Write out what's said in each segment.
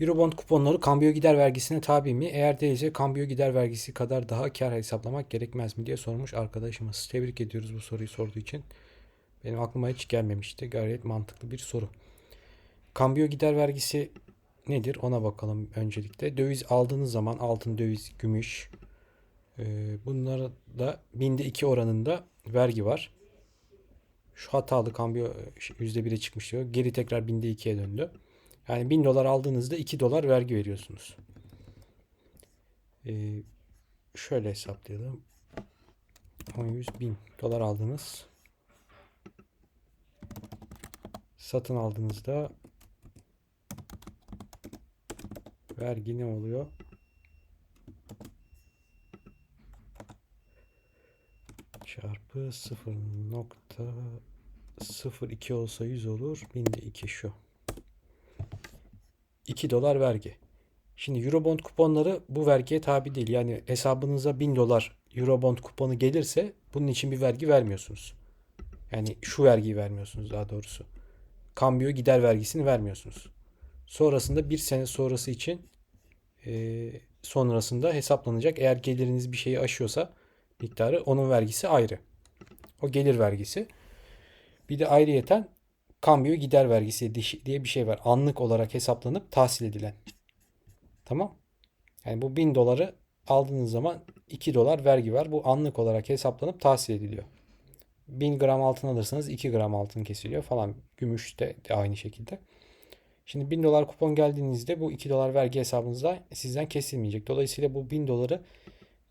Eurobond kuponları kambiyo gider vergisine tabi mi? Eğer değilse kambiyo gider vergisi kadar daha kar hesaplamak gerekmez mi diye sormuş arkadaşımız. Tebrik ediyoruz bu soruyu sorduğu için. Benim aklıma hiç gelmemişti. Gayet mantıklı bir soru. Kambiyo gider vergisi nedir? Ona bakalım öncelikle. Döviz aldığınız zaman altın, döviz, gümüş e, bunlara da binde 2 oranında vergi var. Şu hatalı kambiyo %1'e çıkmış diyor. Geri tekrar binde 2'ye döndü. Yani 1000 dolar aldığınızda 2 dolar vergi veriyorsunuz. Ee, şöyle hesaplayalım. 10 100 bin dolar aldınız. Satın aldığınızda vergi ne oluyor? Çarpı 0.02 olsa 100 olur. Binde 2 şu. 2 dolar vergi. Şimdi Eurobond kuponları bu vergiye tabi değil. Yani hesabınıza 1000 dolar Eurobond kuponu gelirse bunun için bir vergi vermiyorsunuz. Yani şu vergiyi vermiyorsunuz daha doğrusu. Kambiyo gider vergisini vermiyorsunuz. Sonrasında bir sene sonrası için e, sonrasında hesaplanacak. Eğer geliriniz bir şeyi aşıyorsa miktarı onun vergisi ayrı. O gelir vergisi. Bir de ayrıyeten kambiyo gider vergisi diye bir şey var. Anlık olarak hesaplanıp tahsil edilen. Tamam. Yani bu 1000 doları aldığınız zaman 2 dolar vergi var. Bu anlık olarak hesaplanıp tahsil ediliyor. 1000 gram altın alırsanız 2 gram altın kesiliyor falan. Gümüş de, aynı şekilde. Şimdi 1000 dolar kupon geldiğinizde bu 2 dolar vergi hesabınızda sizden kesilmeyecek. Dolayısıyla bu 1000 doları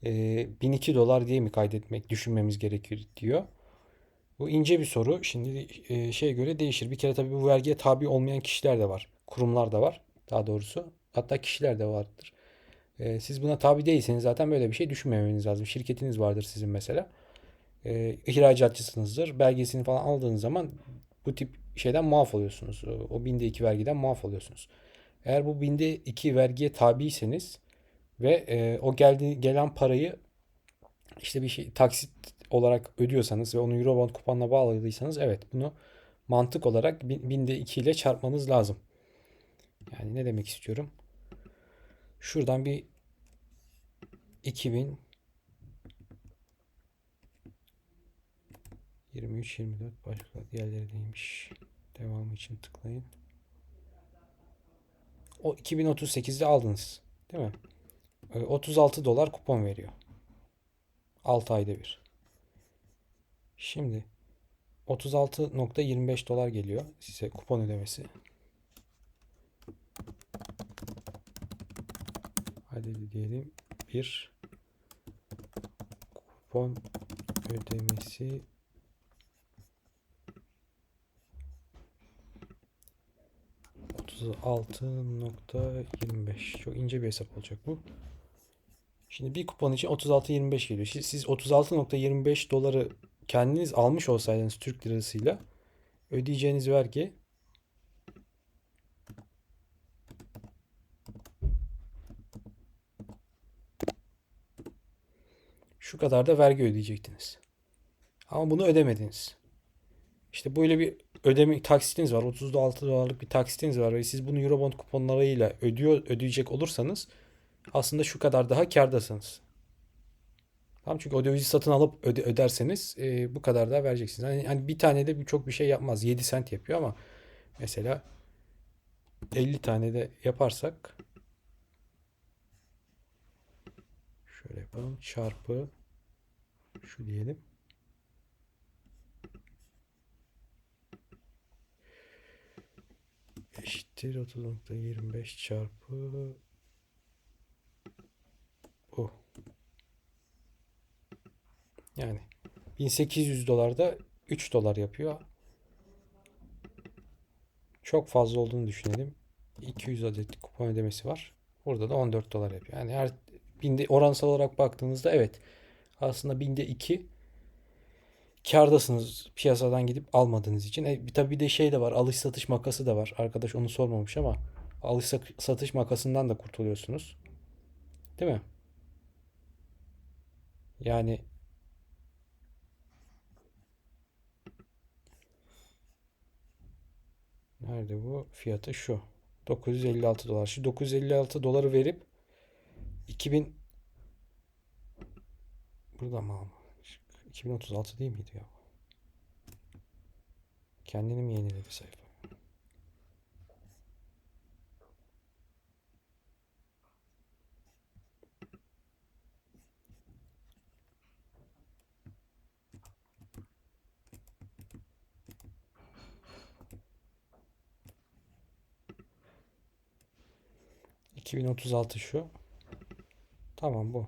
e, 1002 dolar diye mi kaydetmek, düşünmemiz gerekiyor diyor. Bu ince bir soru. Şimdi e, şeye göre değişir. Bir kere tabii bu vergiye tabi olmayan kişiler de var. Kurumlar da var. Daha doğrusu. Hatta kişiler de vardır. E, siz buna tabi değilseniz zaten böyle bir şey düşünmemeniz lazım. Şirketiniz vardır sizin mesela. E, ihracatçısınızdır. Belgesini falan aldığınız zaman bu tip şeyden muaf oluyorsunuz. O binde iki vergiden muaf oluyorsunuz. Eğer bu binde iki vergiye tabiyseniz ve e, o geldi, gelen parayı işte bir şey taksit olarak ödüyorsanız ve onu Eurobond kuponuna bağladıysanız evet bunu mantık olarak binde 2 ile çarpmanız lazım. Yani ne demek istiyorum? Şuradan bir 2000 23 24 başka diğerleri neymiş? Devamı için tıklayın. O 2038'de aldınız. Değil mi? 36 dolar kupon veriyor. 6 ayda bir. Şimdi 36.25 dolar geliyor size kupon ödemesi. Hadi diyelim bir kupon ödemesi altı nokta yirmi beş. Çok ince bir hesap olacak bu. Şimdi bir kupon için 36.25 geliyor. Siz 36.25 doları kendiniz almış olsaydınız Türk lirasıyla ödeyeceğiniz vergi şu kadar da vergi ödeyecektiniz. Ama bunu ödemediniz. İşte böyle bir ödeme taksitiniz var. 36 dolarlık bir taksitiniz var ve siz bunu Eurobond kuponlarıyla ödüyor ödeyecek olursanız aslında şu kadar daha kardasınız. Tamam çünkü o satın alıp öde, öderseniz e, bu kadar da vereceksiniz. Hani, hani bir tane de çok bir şey yapmaz. 7 sent yapıyor ama mesela 50 tane de yaparsak şöyle yapalım. Çarpı şu diyelim. eşittir 30.25 çarpı o. Yani 1800 dolar da 3 dolar yapıyor. Çok fazla olduğunu düşünelim. 200 adet kupon ödemesi var. Burada da 14 dolar yapıyor. Yani her binde oransal olarak baktığınızda evet aslında binde 2 kardasınız piyasadan gidip almadığınız için. E, tabii bir de şey de var. Alış satış makası da var. Arkadaş onu sormamış ama alış satış makasından da kurtuluyorsunuz. Değil mi? Yani Nerede bu? Fiyatı şu. 956 dolar. Şu 956 doları verip 2000 burada mı ama? 2036 değil miydi ya? Kendini mi yeniledi sayfa? ...2036 şu. Tamam bu.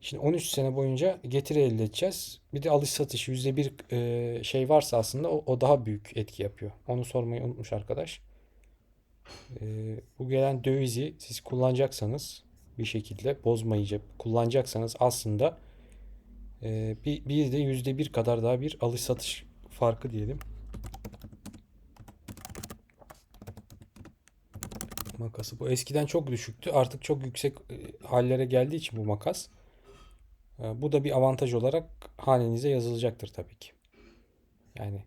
Şimdi 13 sene boyunca getiri elde edeceğiz. Bir de alış satış %1 e, şey varsa aslında o, o daha büyük etki yapıyor. Onu sormayı unutmuş arkadaş. E, bu gelen dövizi siz kullanacaksanız bir şekilde bozmayıcı kullanacaksanız aslında e, bir, bir de %1 kadar daha bir alış satış farkı diyelim. Makası bu eskiden çok düşüktü. Artık çok yüksek e, hallere geldiği için bu makas. E, Bu da bir avantaj olarak hanenize yazılacaktır tabii ki. Yani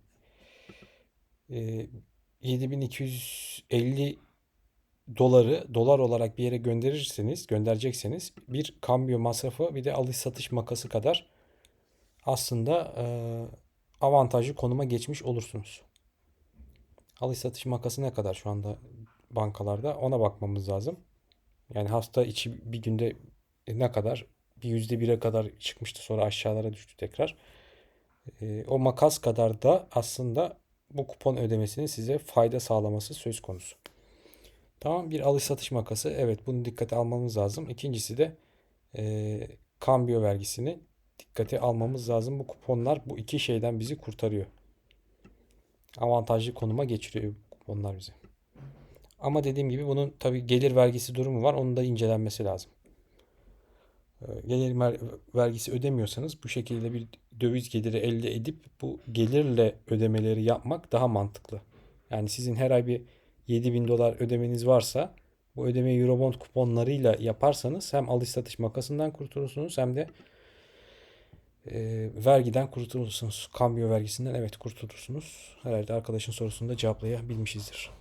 e, 7250 doları dolar olarak bir yere gönderirseniz, gönderecekseniz bir kambiyo masrafı bir de alış satış makası kadar aslında e, avantajlı konuma geçmiş olursunuz. Alış satış makası ne kadar şu anda bankalarda ona bakmamız lazım. Yani hafta içi bir günde ne kadar bir yüzde bire kadar çıkmıştı sonra aşağılara düştü tekrar. E, o makas kadar da aslında bu kupon ödemesinin size fayda sağlaması söz konusu. Tamam bir alış satış makası. Evet bunu dikkate almamız lazım. İkincisi de e, kambiyo vergisini dikkate almamız lazım. Bu kuponlar bu iki şeyden bizi kurtarıyor. Avantajlı konuma geçiriyor kuponlar bizi. Ama dediğim gibi bunun tabii gelir vergisi durumu var. Onun da incelenmesi lazım. E, Gelir vergisi ödemiyorsanız bu şekilde bir döviz geliri elde edip bu gelirle ödemeleri yapmak daha mantıklı. Yani sizin her ay bir 7000 dolar ödemeniz varsa bu ödemeyi Eurobond kuponlarıyla yaparsanız hem alış satış makasından kurtulursunuz hem de e, vergiden kurtulursunuz. Kambiyo vergisinden evet kurtulursunuz. Herhalde arkadaşın sorusunu da cevaplayabilmişizdir.